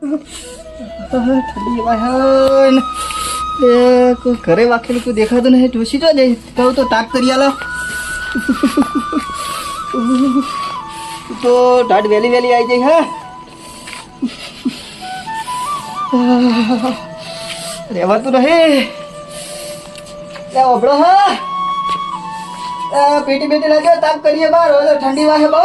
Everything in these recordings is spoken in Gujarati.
ઠંડી વાહન કોઈ ઘરે વાખેલું કોઈ દેખાતું નહીં. જોશી જો કહું તો તાક કરી આલો. તો ટાટ વહેલી વહેલી આવી જઈ હા. રહેવાતું નહીં ઓબળો હા. પેટી પેટી લાગ્યો લાગે, તાપ કરીએ બહાર. ઠંડી વાહે બહુ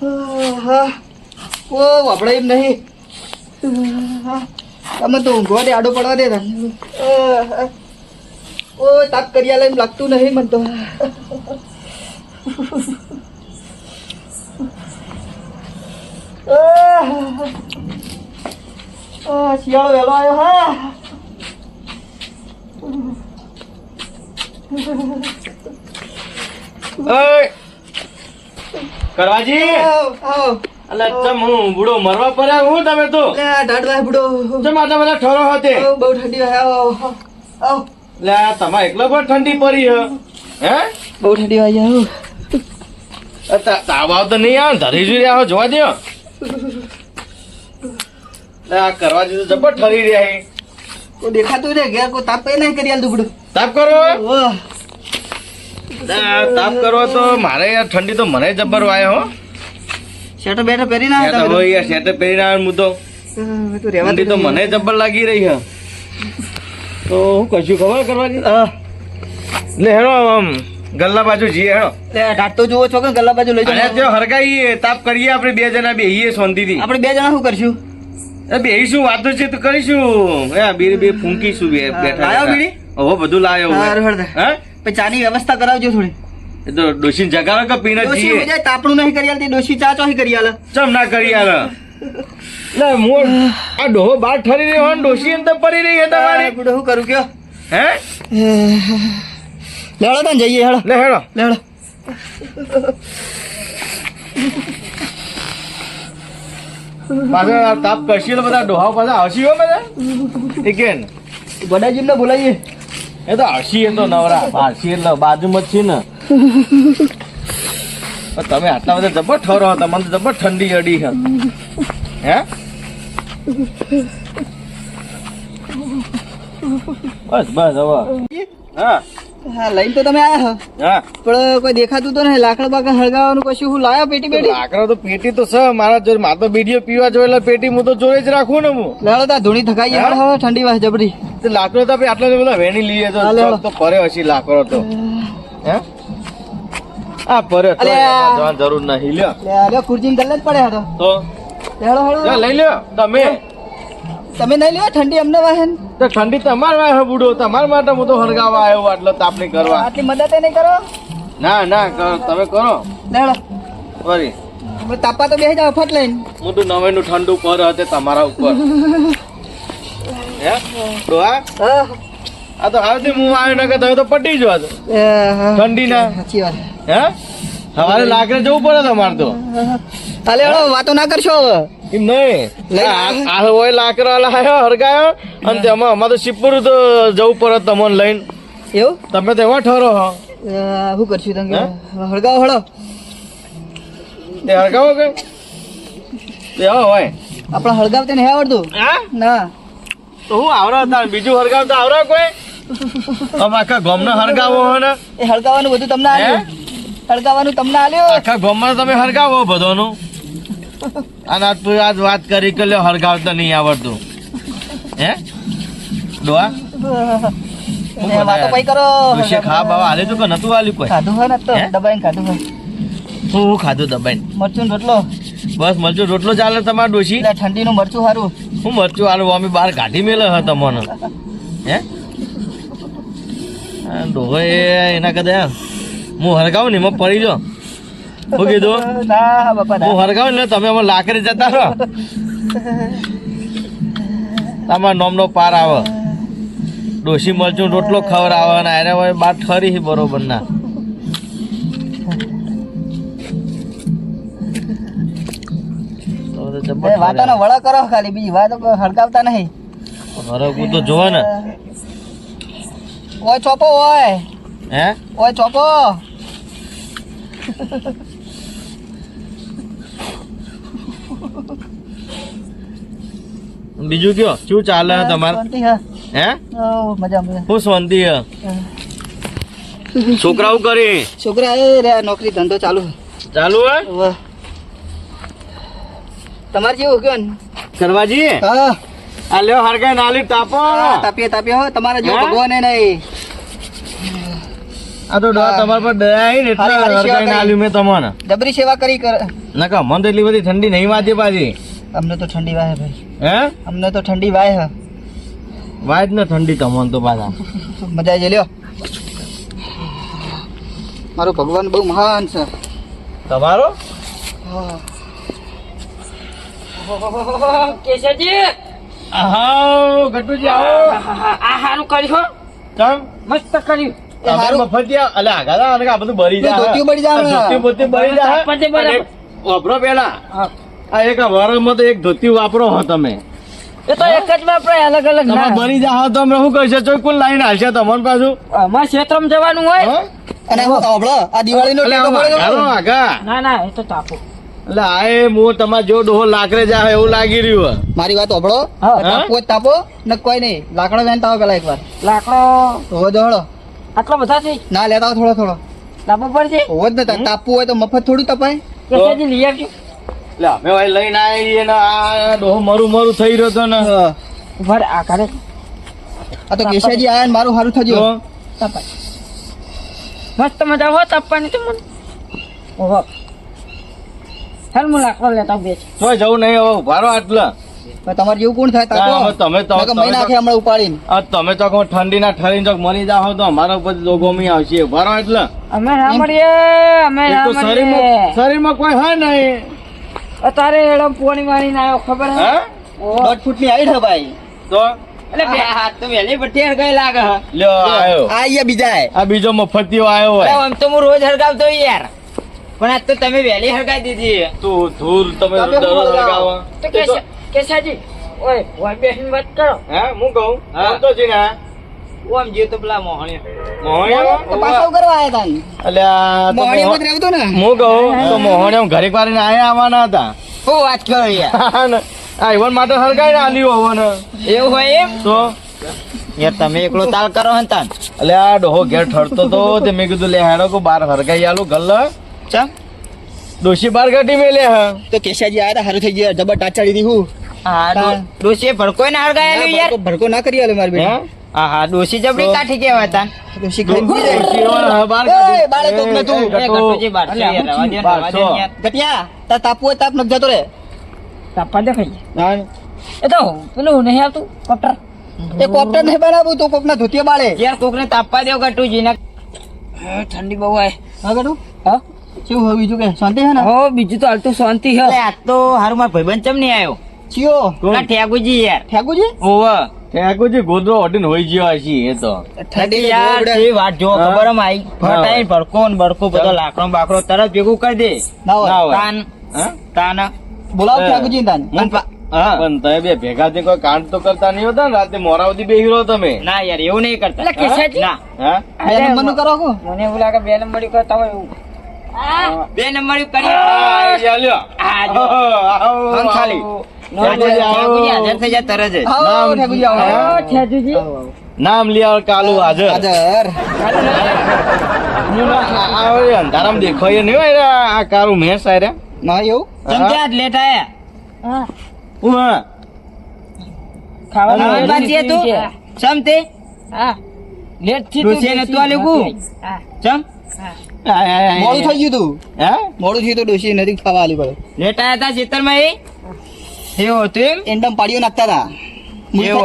હા ઓ વાપડા એમ નહીં. તમે તો ઊંઘવા દે, આડો પડવા દે. ઓ તાપ કરી આલે એમ લાગતું નહીં મને તો. શિયાળો વહેલો આવ્યો, હા. ઓય કરવાજી. અલે તમ હું બુડો મરવા પડ્યા હું તમે તો? લે વાહ બુડો. તમ આટલા બધા ઠરો હતે? બહુ ઠંડી વાહ આવ આવ, લે આ તમારે એકલો પણ ઠંડી પડી હે હે? બહુ ઠંડી વાહ આવ. અ તા- નહીં આવે ધરી જોઈ રહ્યા હો, જોવા દે લે આ કરવાજી તો જબર ઠરી રહ્યા હે. કોઈ દેખાતું રે ઘેર કોઈ તાપ નહીં કરી આલ બુડો. તાપ કરો? આ તાપ કરો તો મારે યાર ઠંડી તો મને જબર વાય હો. શેટો બેટો પહેરી ના યાર તો હવે યાર શેટર પહેરીને આવ્યો હું તો. ઠંડી તો મને જબર લાગી રહી હે. તો હું કશું ખબર કરવાની લે હેડો આમ ગલ્લા બાજુ જઈએ હેડો. ઢાટ તો જુઓ છો કે ગલ્લા બાજુ લઈ જાય જાઓ જો હરગાઈએ તાપ કરીએ આપણે બે જણા બેહીએ શાંતિથી. આપણે બે જણા શું કરશું? એ બેહીશું વાતો છે તો કરીશું. એ બે બે ફૂંકીશું બે બેઠા લાયો બીડી? ઓહો બધું લાયો. હા? પછી ચાની વ્યવસ્થા કરાવજો થોડી. એ તો ડોશી જગાવે કે પીને જઈએ? તાપણું નહીં કરી આલતી ડોશી ચા ચોહી કરી આલે ચમ ના કરી યાર લે મોર આ ડોહો બાર ઠરી રહ્યો હોય ડોશી એમ તો પડી રહી હે તમારી. શું કરું કયો? હે? લેડો તને જઈએ હેડો. લે હેડો. લેડો પાછળ તાપ કરશી તો બધા ડોહા પાછા હસી હો બધા? એ ને વડાજીમ ને બોલાવીએ એ તો હસી એ તો નવરા. હસી એટલે બાજુમાં જ છે ને. તમે આટલા બધા જબર ઠરો હતા મને તો જબર ઠંડી અડી છે હે? બસ બસ હવે. હા. હા લઈને તો તમે આયા હા. પણ કોઈ દેખાતું તો નહીં લાકડા બાકડા હળગાવવાનું કશું હું લાયો પેટી પેટી લાકડા તો પેટી તો છે મારા જોડે મારે તો બીડીઓ પીવા જોઈએ એટલે પેટી હું તો જોડે જ રાખું ને હું. લાડો તા ધૂણી થકાઈ હા? હવે ઠંડી વાસ જબરી. તે લાકડો તો આટલા તો બધા વેણી લઈએ તો. તો પરે હશે લાકડો તો. હે? આ પરે તો. જવાની જરૂર નહીં લ્યો. ખુરજી ખુરજીને ગલ્લે જ પડે તો? હેડો લઈ લ્યો તમે. તમે નહીં લ્યો ઠંડી અમને વાહે તો ઠંડી તમારે વાહે બુડો તમારા માટે હું તો હળગાવા આવ્યો આટલો તાપણી કરવા. આટલી મદદ નહીં કરો. ના ના કરો, તમે કરો. લેડો હવે તાપા તો બેસી જાવ ફટ લઈને. હું તો નવે નું ઠંડુ પર હતે તમારા ઉપર. હે? ડોહા આ? તો આવતી હું આવ્યો નકર તમે તો પટી જવા એ, ઠંડી ના સાચી વાત. હે? સવારે લાકડે જવું પડે તમારે તો. હેડો વાતો ના કરશો એમ નહીં. આ- હોય લાકડા લાયો હરગાયો અને તેમાં અમારે તો શિવપુર તો જવું પડે તમને લઈને. એવું? તમે તો એવા ઠરો હો. શું કરશું તમે? હળગાવો હળો. તે હળગાવો કે? તે હોય. આપણે હળગાવતે નહીં આવડતું? હા? ના. તો હું આવડે હતા બીજું હળગાવ તો આવડે કોઈ? અમે આખા ગામનો હરગાવો હો ને. એ હળગાવાનું બધું તમને? આલ્યું. હળગાવાનું તમને આલ્યો. આખા ગોમમાં તમે હળગાવો બધાનું. અને તું આજ વાત કરી કે લ્યો હરગાવતા નહીં આવડતું. હે? ડોહા? હોય ને મરચું સારું હું મરચું આલુ? અમે બહાર કાઢી મેલે હ તમને. હે? આ એના કદાચ હું હરગાવ ને એમાં પડી જો હું કીધું? ના બાપા હું હરગાવ ને તમે અમે લાકડી જતા રહો. તમારા નોમનો પાર આવે. ડોશી મરચું રોટલો ખબર આવે અને એને હવે બાર ઠરી બરોબર ના. વાતોનો વળો કરો ખાલી બીજી વાતો હળગાવતા નહીં. હરગવું તો જોવે ને. ઓય ચોપો ઓય. હે? ઓય ચોપો. બીજું કયો? શું ચાલે તમારે? હે. હું? શાંતિ છોકરાઓ કરી? છોકરા એ નોકરી ધંધો ચાલુ ચાલુ હે? તમારે જેવું કયો કરવાજી? હા. આ લ્યો હરગાઈ નાલી તાપો તાપીએ તાપીએ. હો તમારે જેવું? ભગવાન નહીં. આ તો ડોહા તમારા પર દયા આવી ને એટલે હારી હારી નાલ્યું મેં તમને. ડબરી સેવા કરી કર. નકા મન તો એટલી બધી ઠંડી નહીં વાજે પાછી. અમને તો ઠંડી વાય ભાઈ. હે? અમને તો ઠંડી વાય હે વાજ ને ઠંડી તમને તો પાછા. મજા આવી લ્યો. મારું ભગવાન બહુ મહાન છે. તમારો? કેશજી આહા ગટુજી આવો. આહાનું કર્યું ચમ? મસ્ત કર્યું. આ વાપરો પેલા. એક વરમાં તો એક વાપરો હો તમે. એ તો એક જ અલગ અલગ ના. બળી જાઓ તો અમે શું કરશે ચોઈ લાઈન હાલશે તમારું પાછું? અમારા ક્ષેત્રમાં જવાનું હોય. અને હું આ દિવાળીનો અલે ટેકો આમ પડ્યો આગળ ને? ના ના એ તો તાપો. એટલે આ એ હું જો ડોહો લાકડે જાય એવું લાગી રહ્યું. મારી વાત ઓબળો. તાપો જ તાપો ને કોઈ નહીં. લાકડો વેન તાવો પેલા એકવાર. લાકડો હોવો દોડો આટલો બધા છે? ના લેતા આવો થોડો થોડો. લાવવો પડશે? છે જ ને તાપવું હોય તો મફત થોડું તપાય. કેશવજી લઈ આવજો. લે અમે ભાઈ લઈને આવીએ ને આ ડોહો મરું મરું થઈ રહ્યો તો ને. ભર આ કરે આ તો કેશાજી આયા ને મારું સારું થજો તપાય. મસ્ત મજા હો તપવાની તો મને. ઓહો હાલ હું લાકડો લેતા બે છે. જવું નહીં હવે ઉભારો આટલા. તમારે જેવું કોણ થાય તાકો તમે તો- મહિના તો- હમણાં ઉપાડીને. આ તમે તો કહો ઠંડીના ઠરીને તો મરી જાવ તો અમારા ઉપર લોગોમી આવશે. ભરો એટલે. અમે ના મળીએ અમે ના મળીએ. શરીરમાં શરીરમાં કોઈ હોય નહીં. અતારે એડો પોણી વાણી ના ખબર હે. દોઢ ફૂટની હાઈટ હે ભાઈ. તો? એટલે બે હાથ તો વહેલી ભઠ્ઠી હરગાઈ લાગે હે. લ્યો આયો. આ અહીંયા બીજા આ બીજો મફતિયો આવ્યો હોય. આમ તો હું રોજ હરગાવતો યાર. પણ આજ તો તમે વહેલી હરગાઈ દીધી. તું ધૂર તમે દરરોજ બોલાવો? તો કેસાજી ઓય ઓય બેન વાત કરો. હે હું કહું? હા. તો છે ને ઓમ જે તો પેલા મોહણીયા. મોહણિયા? તો પાછા કરવા આયા તા અલ્યા તો મોહણીમાં જ મોહ- ને? હું કહું તો મોહણિયા ઘરે વાળીને આયા આવવાના હતા. હું વાત કરો યાર. ને. આ ઈવન માટે હરગાઈ આલ્યું હોવો ને એવું હોય એમ? તો? યાર તમે એકલો તાલ કરો હે તાન. અલ્યા આ ડોહો ઘેર ઠરતો તો તે મેં કીધું લે હેડો કો બાર હરગાઈ આલું ગલ્લ. ચા દોશી બાર કાઢી મેલે હ. તો કેશાજી આયા હારું થઈ ગયા. જબર ટાચાડી દીધું. હા તાન. ડોસી ભડકો ના હરગાયેલું યાર. ભડકો- ના કરી આલે મારી હે? હા હા ડોસી જબડી કાઠી કેવા તાન ડોશી ગંજી જાય. હ બાર એ, કાઢી. બાળે તો. મે તું. ગટુજી બાર ને, ને. ગટિયા તા તાપુ તાપ નક જતો રે તાપા દેખાય ના એ તો પેલું નહીં આવતું કોપ્ટર. એ કોપ્ટર નહીં બનાવું તો કોક ના ધોતિયા બાળે. યાર કોકને તાપવા દેવ ગટુજી ને ઠંડી બહુ આય હા ગટુ? હા? શું બીજું કે? શાંતિ હે ને? હો બીજું તો હાલ તો શાંતિ હે. આ તો હારું માર ભાઈબંધ ચમ નહીં આવ્યો? ચિયો પેલા ઠેગુજી યાર. ઠેગુજી? ઓવ. ઠેગુજી ગોદરો હટીને હોઈ ગયો હશે એ તો. ઠડી યાર. જે વાત જો ખબર આઈ. ફટાઈ ભડકો ને ભડકો બધો લાકડો બાકડો તરત ભેગું કરી દે. ના હોય. તાન. તાન. બોલાવ ઠેગુજી તાન. હું પા- હા, પણ તમે બે ભેગા થઈને કોઈ કાંડ તો કરતા નહીં હોતા ને? રાતે મોરા સુધી બેહી રહો તમે. ના યાર એવું નહીં કરતા. એટલે કેસાજી? હા? બે કરો કો મને એવું લાગે બે નંબર કરતા હોય એવું. બે નંબર કરી આ, લ્યો, લ્યો. આ જો. આવો, આવો, આમ ખાલી. આવો. હાજર ઠાકોરજી, આવો. હાજર થઈ જાય તરત જ નામ- આવો. લિયા કાલુ હાજર. ના- અંધારામાં દેખાય નહીં હોય આ- આ કાળું ભેંસ આ રહ્યા. ના એવું? લેટ આયા. હું. હા ખાવાનું બાકી તે. લેટથી તું આલ્યું કુ? ચમ? આ- આ- આ- મોડું થઈ ગયું તું. હે? મોડું થયું તો નથી ખાવા આલી પડે. લેટ આયા તા ખેતરમાં એ એવું હતું એમ એંડમ પાડીઓ નાખતા હતા.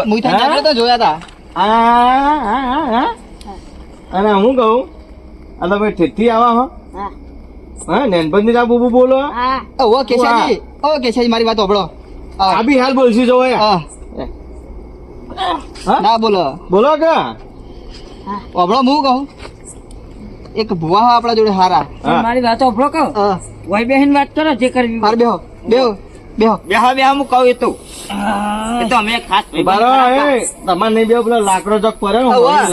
મુઈથા હા? જાગ્રત જોયા હતા. અને હું કહું આ તમે ઠેઠથી આવા હો. હા. નેનપણથી જ આ બુબુ બોલો. ઓ કેશાજી ઓ કેશાજી મારી વાત ઓબળો આ બી હાલ બોલશી જો. હા. હા? ના બોલો. બોલો કે ઓબળો હું કહું. એક ભુવા હો આપણા જોડે હારા. મારી વાત ઓબળો કહો. ભાઈ બહેન વાત કરો જે કરવી હાર બેહો. બેહો. બેહો. બેહો બેહો હું કહું તું. એ તો અમે ખાસ ભાઈબંધ એ. તમારે નહીં બે પેલો લાકડો ચોક પર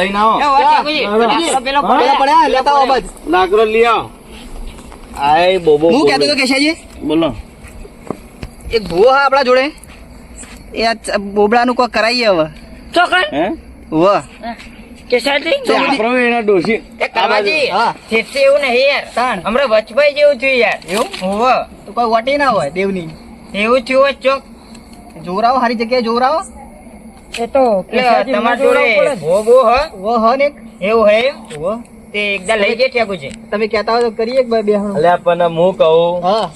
લઈને આવો. પેલો પડ્યા લેતા આવો લાકડો લઈ આવો. આય બોબો હું કહેતો હતો કેશાજી બોલો. એક ભૂવો હા આપણા જોડે. એ બોબડાનું કોઈ કરાવીએ હવે. ચોકન. આપણો એના ડોશી. એ કરવાજી હા. એવું નહીં યાર. તાણ. હમણાં વચભાઈ જેવું થયું યાર. એવું? હોવ તો કોઈ વટી ના હોય દેવની. એવું થયું હોત ચોક. જોરાવો સારી જગ્યાએ જોરાવો એ તો તમારા જોડે ભો ભો હ વો હ ને એવું હે? વો. તે એકદા લઈ ગયા ઠેકું છે. તમે કહેતા હો તો કરીએ એક બે હણું. અલ્યા પણ હું કહું હા.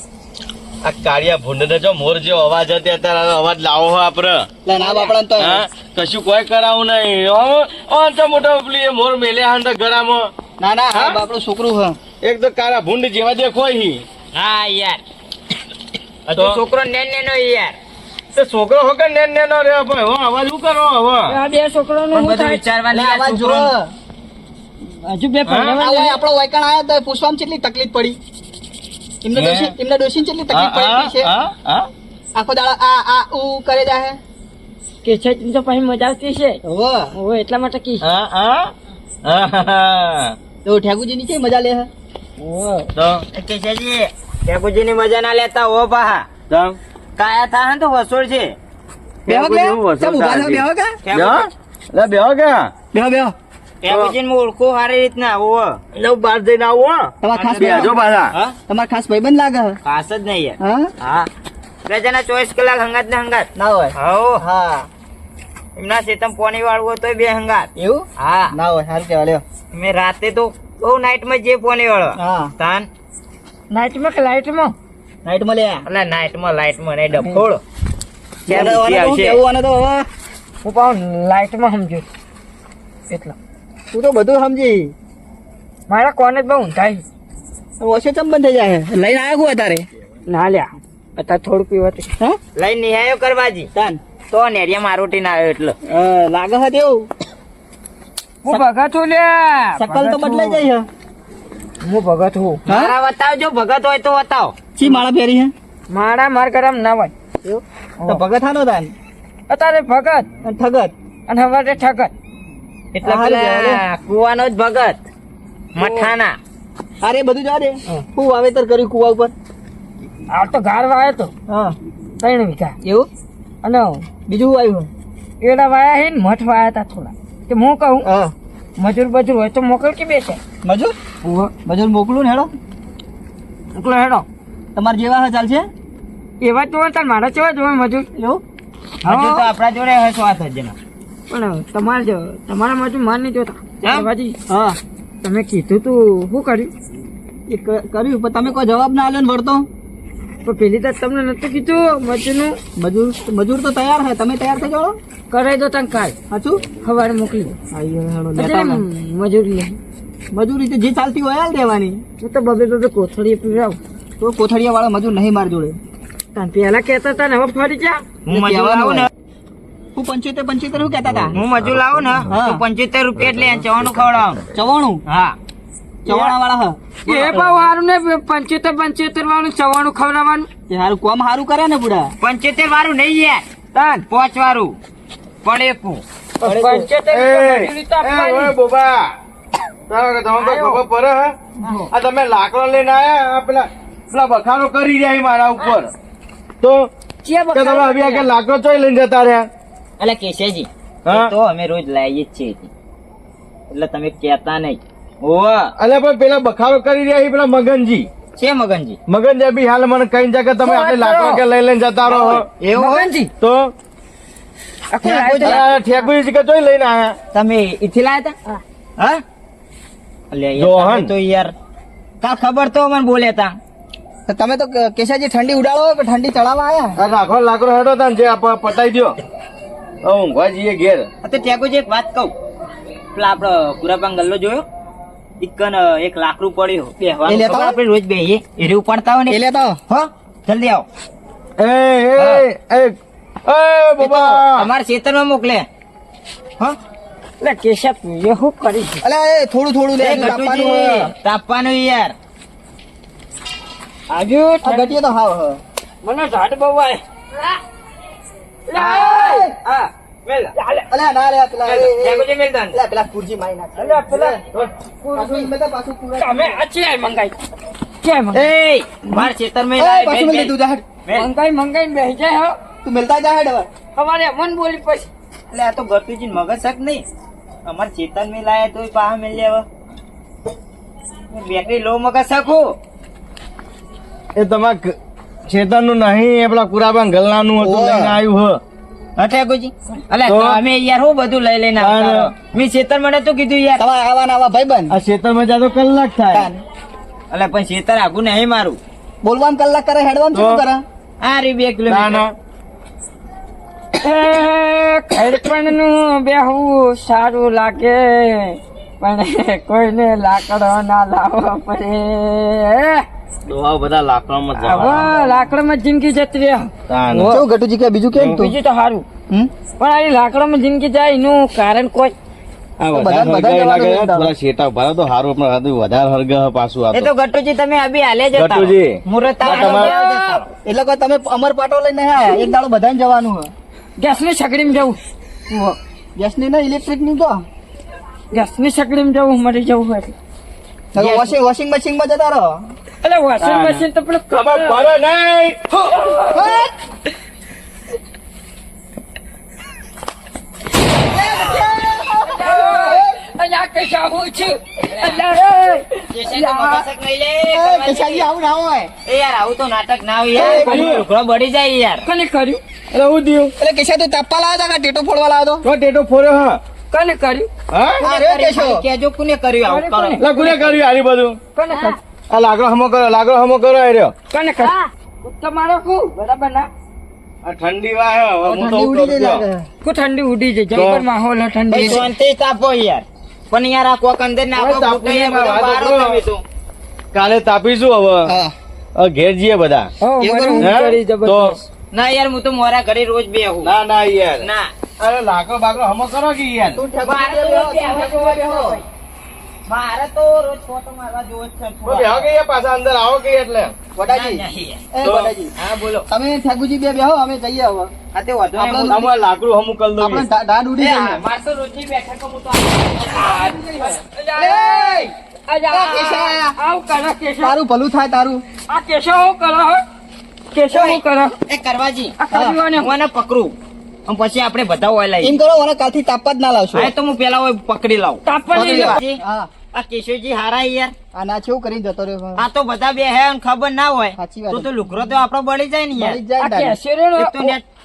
આ કાળિયા ભૂંડ જો મોર જે અવાજ હતો અત્યારે અવાજ લાવો હો આપડે. ના બાપડા તો. હા? કશું કોઈ કરાવું નહીં. ઓ ઓ તો મોટો પેલી મોર મેલે હાન તો ગરામાં ના ના હા? બાપડું છોકરું હ. એક તો કાળા ભૂંડ જેવા દેખો હી હા યાર. તો? છોકરો નેન નેનો યાર. તે છોકરો હોકે ને ને નો રે ભાઈ. હો અવાજ શું કરો હવે? આ બે છોકરો નું બધું વિચારવાની લે આવાજ હજુ બે હા? આપણો વાયકણ આયો તો પૂછવામાં કેટલી તકલીફ પડી? એમને હે? એમને ડોશીને કેટલી તકલીફ પડી છે? હા, હા, આખો દાડો આ આ ઉ કરે જાહે કેસાજી તો પછી મજા આવતી છે. હોવે. હવે એટલા માટે કી હા, હા. તો ઠેકુજી ની છે મજા લે હે. તો ઠેકુજી ની મજા ના લેતા હો પાહા. તમ કાયા થા હે તો વસોડ છે. બેહો કે ચમ ઊભા થા બેહો કે? બેહો? લે બેહો કે? બેહો બેહો. ટેકુજી ને ઓળખું સારી રીતના હો. લે બાર જઈને આવો તમાર ખાસ બેજો ભાઈ પાછા. તમારા ખાસ ભાઈબંધ લાગે ખાસ જ નહીં હા? હા. રજાના ચોવીસ કલાક હંગાત ને હંગાત. ના હોય. હો હા. એમના સેતમ પોણી વાળવો તો તોય બે હંગાત. એવું? હા. ના હોય હાલ કેવા લ્યો. મેં રાતે તો બહુ નાઈટમાં જે પોણી વાળો. હા. તાન. નાઈટમાં કે લાઈટમાં નાઈટમાં લે અલા નાઈટમાં લાઈટમાં નહીં તો હું પાઉં લાઈટમાં સમજુ. એટલા. તું તો બધું સમજી. મારા કોને જ બહુ ઊંધાઈ. ઓછે ચંબન બંધ થઈ જાય લઈને આવ્યો હું અત્યારે? ના લ્યા અત્યારે થોડું પીવાતી હા? લઈને નિહાયો કરવાજી. તાન. તો નેરિયા મારોટી ના આવ્યો એટલે. લાગે છે તેવું? હું ભગા છું લ્યા. સકલ તો બદલાઈ જાય હું ભગત હું. મારા બતાવ જો ભગત હોય તો બતાવ ચી માળા પહેરી હે? માળા માર કરમ ના હોય. એવું? તો ભગત હાનો તાન? અત્યારે ભગત. અને ઠગત? અને હવે ઠગત. એટલે. કુવાનો જ ભગત. મઠાના. અરે બધું જા દે હું. વાવેતર કર્યું કુવા ઉપર? આ તો ગાર વાયો તો. હા. ત્રણ વીઘા. એવું? અને બીજું આવ્યું એડા વાયા હે ને મઠ વાયા તા થોડા. કે હું કહું? હા. મજૂર બજૂર હોય તો મોકલ કે બેસે? મજૂર? મજૂર મોકલું ને હેડો. મોકલો હેડો. તમારે જેવા હે ચાલશે? એવા જોવે તાર મારા કેવા જોવે મજૂર. એવું? મજૂર તો આપણા જોડે હે સ્વાત જણા પણ તમારે જો તમારા મજૂર માન નહીં જોતા. બાબાજી હા. તમે કીધું તું શું કર્યું? એ કર્યું પણ તમે કોઈ જવાબ ના આલ્યો ને વળતો? પણ પેલી તો તમને નતું કીધું મજૂરનું મજૂર મજૂર તો તૈયાર હે તમે તૈયાર થઈ જાઓ. કરાવી દો તને કાલ. હાચું સવારે મોકલી આવો. મજૂરી લે. મજૂરી તો જે ચાલતી હોય હાલ દેવાની હું તો બબે બબે કોથળી પીવડાવ. તો કોથળીયા વાળા મજૂર નહીં માર જોડે. તને પેલા કહેતા હતા ને હવે ફરી જા. હું મજૂર લાવું ને. હું પંચોતેર પંચોતેર હું કહેતા હતા? હું મજૂર લાવું ને પંચોતેર રૂપિયા એટલે ચવાણું ખવડાવું. ચવાણું? હા. ચવાણા વાળા હે. એ પણ વારું ને પંચોતેર પંચોતેર વાળું ચવાણું ખવડાવવાનું. હારું કોમ હારું કરે ને બુડા? પંચોતેર વાળું નહીં યાર. તાન. પાંચ વાળું. પણ તમે લાકડો લઈને આયા પેલા પેલા બખારો કરી રહ્યા મારા ઉપર. તો કે તમે હવે આ લાકડો ચોઈ લઈને જતા રહ્યા? એટલે કેશેજી? તો અમે રોજ લાવીએ જ છીએ. એટલે તમે કેતા નહીં. ઓવા અલ્યા પણ પેલા બખારો કરી રહ્યા છે પેલા મગનજી. છે મગનજી? મગનજી બી હાલ મને કઈ જગ્યા તમે આપણે લાકડા કે લઈ લઈને જતા રહો. એવું મગનજી તો? ઠેકુજી લઈને આયા. તમે ઈથી લાયા હતા હા. અલે જોહન. તો યાર કા ખબર તો મને બોલ્યા તા. તમે તો ક- કેશાજી ઠંડી ઉડાડો પણ ઠંડી ચડાવવા આયા? રાખો લાકડો હેડો તા જે દ્યો. હવે ઊંઘવા જઈએ ઘેર. તો ટેકોજી એક વાત કહું. પેલા આપડો પુરાપાન ગલ્લો જોયો? ઇકન એક લાકડું પડ્યું. એ લેતા આપણે રોજ બેહીએ. એ રહ્યું પડતા હોય એ ને લેતા હો? જલ્દી આવો. એ એ એ એ બાબા. અમારા ખેતરમાં મોકલે. હા? એટલે કેશવ એ હું કરી અલે એ થોડું થોડું લે તાપવાનું તાપવાનું યાર. આજુ ઘટીએ તો હાવ મને ઝાડ બવાય લે હા. મેલ અલ્યા ના લે પેલા એ- એ- ટેકોજી મેલ દન અલ્યા પેલા કુરજી મારી નાખ. અલ્યા પેલા પાછું ઈ બધા પાછું કુરા- તમે અચી મંગાઈ. કેમ એ માર ખેતરમાં એ, લાય, પાછું બેન, મેલ દે બેન. તું જા હેડ. બેન. મંગાઈ મંગાઈ બેહી જાય હો. તું મેલતા જા હેડ હવે. અમારે મન બોલી પછી. એટલે આ તો ગપીજી મગજ શક નહીં? અમાર ચેતન મેં લાયા તોય પાહ મેલ લેવા બેટરી લો મગજ શકું? એ તમારે ચેતનનું નહીં એ પેલા ગલના નું હતું લઈને આવ્યું હ. ગુજી? અલે તમે યાર હું બધું લઈ લઈને આવતા મેં ચેતન મને તો કીધું યાર. તમારે આવા આવા ભાઈબંધ? આ ચેતનમાં જાતો કલાક થાય. અલે પણ ચેતન આગું નહીં મારું. બોલવામ કલાક કરે હેડવામ શું? કરે? આ રી બે કિલોમીટર. ખડપણનું. બેહવું સારું લાગે પણ કોઈને લાકડો ના લાવવા પડે. દોહા બધા લાકડામાં જ લાકડામાં જિંદગી જતી રહે. તાન. ગટુજી કે બીજું કેમ બીજું તો સારું પણ આ લાકડામાં જિંદગી જાય એનું કારણ કોઈ. આ તો વધારે બધાને હરગાઈ બધા જવાનું લાગે, જ થોડા શેટા ભરે તો હારું પણ હતું વધારે હરગહ પાછું આ એ તો. તો. ગટુજી તમે અભી હાલે જતા રહો. ગટુજી. મુહૂર્ત આવે આ તમારે- તો જતા રહો. એટલે કોઈ તમે અમર પાટો લઈને એક દાડો બધાને જવાનું હે ગેસની સગડીમાં જવું. ગેસની ના ઇલેક્ટ્રિકની તો. ગેસની સગડીમાં જવું મરી જવું વોશિંગ મશીનમાં જતા રહો. એટલે વોશિંગ મશીન તો પેલું ખબર ભરો નહીં અહીંયા કે જાવું છું અલ્યા કેશાજી આવું ના હોય એ યાર આવું તો નાટક ના હોય યાર બળી જાય યાર કને કર્યું એટલે હું થયું એટલે કેશા તું તાપ્પા લાવ્યા હતા ટેટો ફોડવા લાવ્યો તો ટેટો હા કને કર્યું હા કેજો કોને કર્યું આવું કરો કોને કર્યું આરી બધું કને કર્યું આ લાકડો હમો કરો લાકડો હમો કરો આર્યો કને કને કુત્તો મારો કુ બરાબર ના. આ ઠંડી વાય હું તો ઉડી જાય લાગે. કુ ઠંડી ઉડી જાય? જબર માહોલ ઠંડી શાંતિ તાપો યાર. પણ યાર આ કોક અંદર ના આપો. કાલે તાપીશું હવે. હા. ઘેર જઈએ બધા. કરું? કરી તો જબરદસ્ત. ના યાર હું તો મોરા ઘરે રોજ બે ના ના યાર. ના. અરે લાકડો બાકડો હમો કરો કે યાર? તું મારે તો રોજ બેહવા જોવા બેહો. મારે તો રોજ ફોટો મારવા જોવો જ છે બેહો કે પાછા અંદર આવો કે એટલે? વડાજી. ના, નહીં યાર. એ વડાજી. હા બોલો. તમે ઠાકુજી બે બેહો અમે જઈએ હવે. આ તે વધુ આપણે હું- લાકડું હમું કરી દઉં. આપણે ઢા- ઉડી જાય હા, તો રોજની બેઠક હું તો આ- અલ્યા, એ કેશા. આવું કરો કેશવ તારું ભલું થાય તારું. આ કેશવ હું કરો કેશવ હું કરો? એ કરવાજી. પકડું. પછી આપણે બધા ઓય એમ કરો મને કાલથી તાપવા જ ના લાવશો. તો હું પેલા ઓય પકડી લાવ. હા. આ કેશુજી હારા યાર. આના શું કરી જતો રહ્યો આ તો બધા બે હે ખબર ના હોય. સાચી વાત તો લુકરો તો આપણો બળી જાય ને યાર.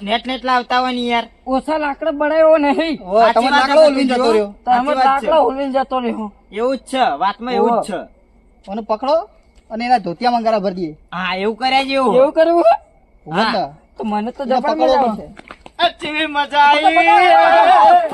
નેટ નેટ લાવતા હોય ને યાર. ઓછા લાકડો બળાયો નહીં. તમે લાકડો ઓલવીન જતો રહ્યો. તમે લાકડો ઓલવીન જતો રહ્યો. એવું જ છે વાતમાં એવું જ છે. મને પકડો અને એના ધોતિયા મંગારા ભરી દઈએ. હા એવું કર્યા જેવું એવું. કરવું હા. તો મને તો જબર મજા આવશે મજા આવી.